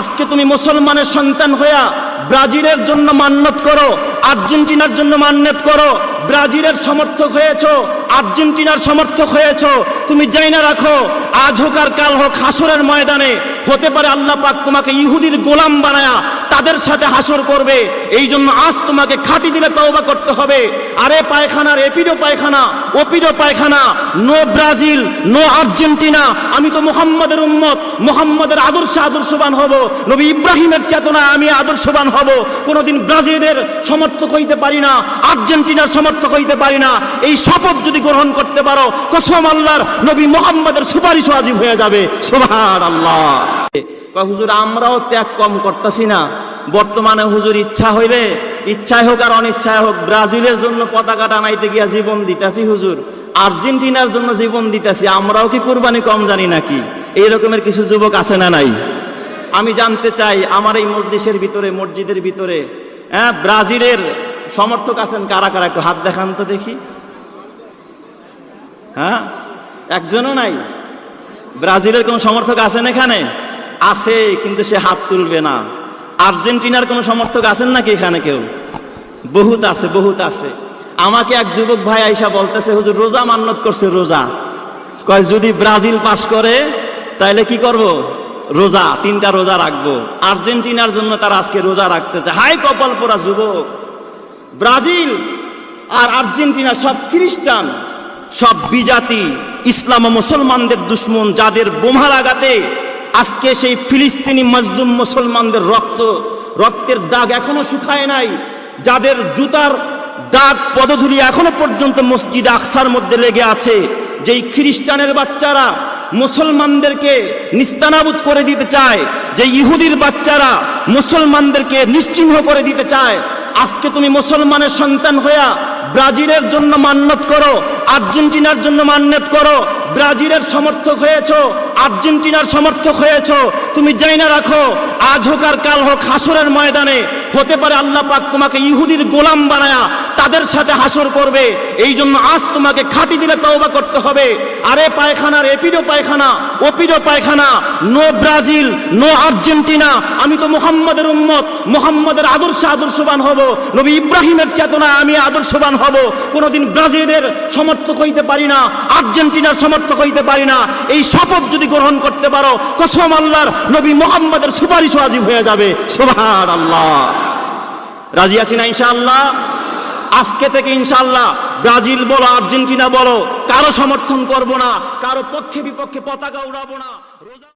আজকে তুমি মুসলমানের সন্তান হইয়া ব্রাজিলের জন্য মান্যত করো, আর্জেন্টিনার জন্য মান্যত করো, ব্রাজিলের সমর্থক হয়েছ, আর্জেন্টিনার সমর্থক হয়েছো, তুমি যাই না রাখো, আজ হোক আর কাল হোক হাসরের ময়দানে, হতে পারে আল্লাহ পাক তোমাকে ইহুদির গোলাম বানায়া তাদের সাথে হাসর করবে। এই জন্য আজ তোমাকে খাটি দিলে তওবা করতে হবে। আরে পায়খানার এপিডো পায়খানা ওপিডো পায়খানা। No Brazil, no Argentina. আমি তো মোহাম্মদের উম্মত, মোহাম্মদের আদর্শে আদর্শবান হব। নবী ইব্রাহিমের চেতনায় আমি আদর্শবান হব। কোনোদিন ব্রাজিলের সমর্থক হইতে পারি না, আর্জেন্টিনার সমর্থক হইতে পারি না। এই শপথ যদি গ্রহণ করতে পারো, কসম আল্লাহর নবী মোহাম্মদের সুপারিশ আজিব হয়ে যাবে। সুবহান আল্লাহ হুজুর, আমরাও ত্যাগ কম করতেছি না। বর্তমানে হুজুর ইচ্ছা হইলে ইচ্ছায় হোক আর অনিচ্ছায় হোক, ব্রাজিলের জন্য পতাকা টানাইতে গিয়া জীবন দিতাছি হুজুর। আর্জেন্টিনার জন্য জীবন দিতাছি, আমরাও কি কুরবানি কম জানি নাকি? এই রকমের কিছু যুবক আছে না নাই? আমি জানতে চাই, আমার এই মসজিদের ভিতরে মসজিদের ভিতরে হ্যাঁ ব্রাজিলের সমর্থক আছেন কারা কারা? একটু হাত দেখান তো দেখি। হ্যাঁ একজনও নাই। ব্রাজিলের কোন সমর্থক আছেন এখানে? আছে, কিন্তু সে হাত তুলবে না। আর্জেন্টিনার কোনো সমর্থক আছেন নাকি এখানে কেউ? বহুত আছে বহুত আছে। আমাকে এক যুবক ভাই আইসা বলতেছে, হুজুর, রোজা মান্নত করছে, রোজা। কয়, যদি ব্রাজিল পাস করে তাহলে কি করব? রোজা, তিনটা রোজা রাখব। আর্জেন্টিনার জন্য তার আজকে রোজা রাখতেছে। হাই কপাল পোড়া যুবক! ব্রাজিল আর আর্জেন্টিনা সব খ্রিস্টান, সব বিজাতি, ইসলাম ও মুসলমানদের দুশ্মন, যাদের বোমা লাগাতে আজকে সেই ফিলিস্তিনি মজদুম মুসলমানদের রক্ত, রক্তের দাগ এখনও শুকায় নাই। যাদের জুতার দাগ পদধূলি এখনও পর্যন্ত মসজিদ আকসার মধ্যে লেগে আছে, যেই খ্রিস্টানের বাচ্চারা মুসলমানদেরকে নিস্তানাবুদ করে দিতে চায় যে ইহুদির বাচ্চারা মুসলমানদেরকে নিশ্চিহ্ন করে দিতে চায়, আজকে তুমি মুসলমানের সন্তান হইয়া ব্রাজিলের জন্য মান্যত করো, আর্জেন্টিনার জন্য মান্যত করো। ব্রাজিলের সমর্থক হয়েছ, আর্জেন্টিনার সমর্থক হয়েছ। তুমি যাই না রাখো, আজ হোক আর কাল হোক হাসরের ময়দানে। হতে পারে আল্লাহ পাক তোমাকে ইহুদির গোলাম বানায়া তাদের সাথে হাসর করবে। এই জন্য আজ তোমাকে খাটি দিলে তওবা করতে হবে। আরে পায়খানার এপিডো পায়খানা, ওপিডো পায়খানা। No Brazil, no Argentina. আমি তো মোহাম্মদের উম্মত, মোহাম্মদের আদর্শ আদর্শবান হব। নবী ইব্রাহিমের চেতনায় আমি আদর্শবান হব। কোনোদিন ব্রাজিলের সমর্থক হইতে পারি না, আর্জেন্টিনার সমর্থক হইতে পারি না। এই শপথ যদি গ্রহণ করতে পারো, কসম আল্লাহর নবী মোহাম্মদের সুপারিশ আজিব হয়ে যাবে। সুবহান আল্লাহ রাজি আছি না ইনশাআল্লাহ? আজকে থেকে ইনশাল্লাহ ব্রাজিল বলো, আর্জেন্টিনা বলো, কারও সমর্থন করব না, কারও পক্ষে বিপক্ষে পতাকা উড়াবো না। রোজা